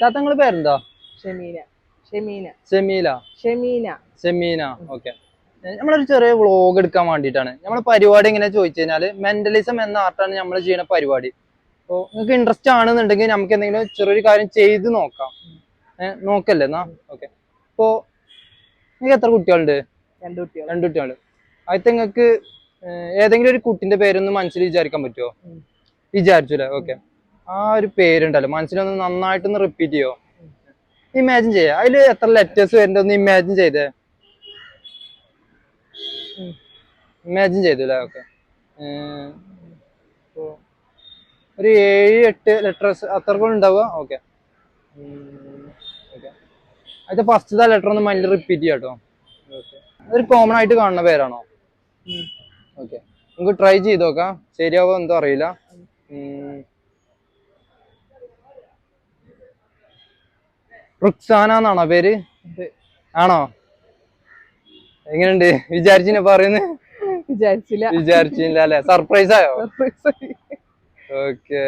താത്തങ്ങൾ പേരെന്താ? ഷെമീന. ഷെമീന. ഷമീല. ഷെമീന. സെമീന ഓക്കെ. നമ്മളൊരു ചെറിയ വ്ളോഗ് എടുക്കാൻ വേണ്ടിയിട്ടാണ്. നമ്മൾ പരിപാടി എങ്ങനെ ചോദിച്ചു കഴിഞ്ഞാൽ മെന്റലിസം എന്ന ആർട്ടാണ് നമ്മൾ ചെയ്യുന്ന പരിപാടി. അപ്പോൾ നിങ്ങൾക്ക് ഇൻട്രസ്റ്റ് ആണെന്നുണ്ടെങ്കിൽ നമുക്ക് എന്തെങ്കിലും ചെറിയൊരു കാര്യം ചെയ്ത് നോക്കാം. നോക്കല്ലേ എന്നാ? ഓക്കെ. അപ്പോൾ നിങ്ങൾക്ക് എത്ര കുട്ടികളുണ്ട്? രണ്ട് കുട്ടികൾ രണ്ട് കുട്ടികൾ ആദ്യത്തെ നിങ്ങൾക്ക് ഏതെങ്കിലും ഒരു കുട്ടിന്റെ പേരൊന്ന് മനസ്സിൽ വിചാരിക്കാൻ പറ്റുമോ. വിചാരിച്ചു അല്ലേ ഓക്കെ. ആ ഒരു പേരുണ്ടല്ലോ. മനസ്സിലൊന്ന് നന്നായിട്ടൊന്ന് റിപ്പീറ്റ് ചെയ്യോ? ഇമാജിൻ ചെയ്യാം. അതിൽ എത്ര ലെറ്റേഴ്സ് വരുന്നത് ഒന്ന് ഇമാജിൻ ചെയ്തേ. ഇമാജിൻ ചെയ്തു അല്ലേ ഓക്കെ ഒരു ഏഴ് എട്ട് ലെറ്റേഴ്സ് അത്രക്കും ഉണ്ടാവുക? ഓക്കെ ഓക്കെ അതിന്റെ ഫസ്റ്റത്തെ ലെറ്റർ ഒന്ന് മൈൻഡിൽ റിപ്പീറ്റ് ചെയ്യാം കേട്ടോ. അതൊരു കോമൺ ആയിട്ട് കാണുന്ന പേരാണോ? ഓക്കെ നമുക്ക് ട്രൈ ചെയ്ത് നോക്കാം. ശരിയാവോ എന്തോ അറിയില്ല. റുക്സാന എന്നാണോ പേര്? ആണോ? എങ്ങനെയുണ്ട്? വിചാരിച്ചിനെ പറയുന്നത് വിചാരിച്ചില്ല. വിചാരിച്ചില്ല അല്ലെ? സർപ്രൈസ് ആയോ? ഓക്കെ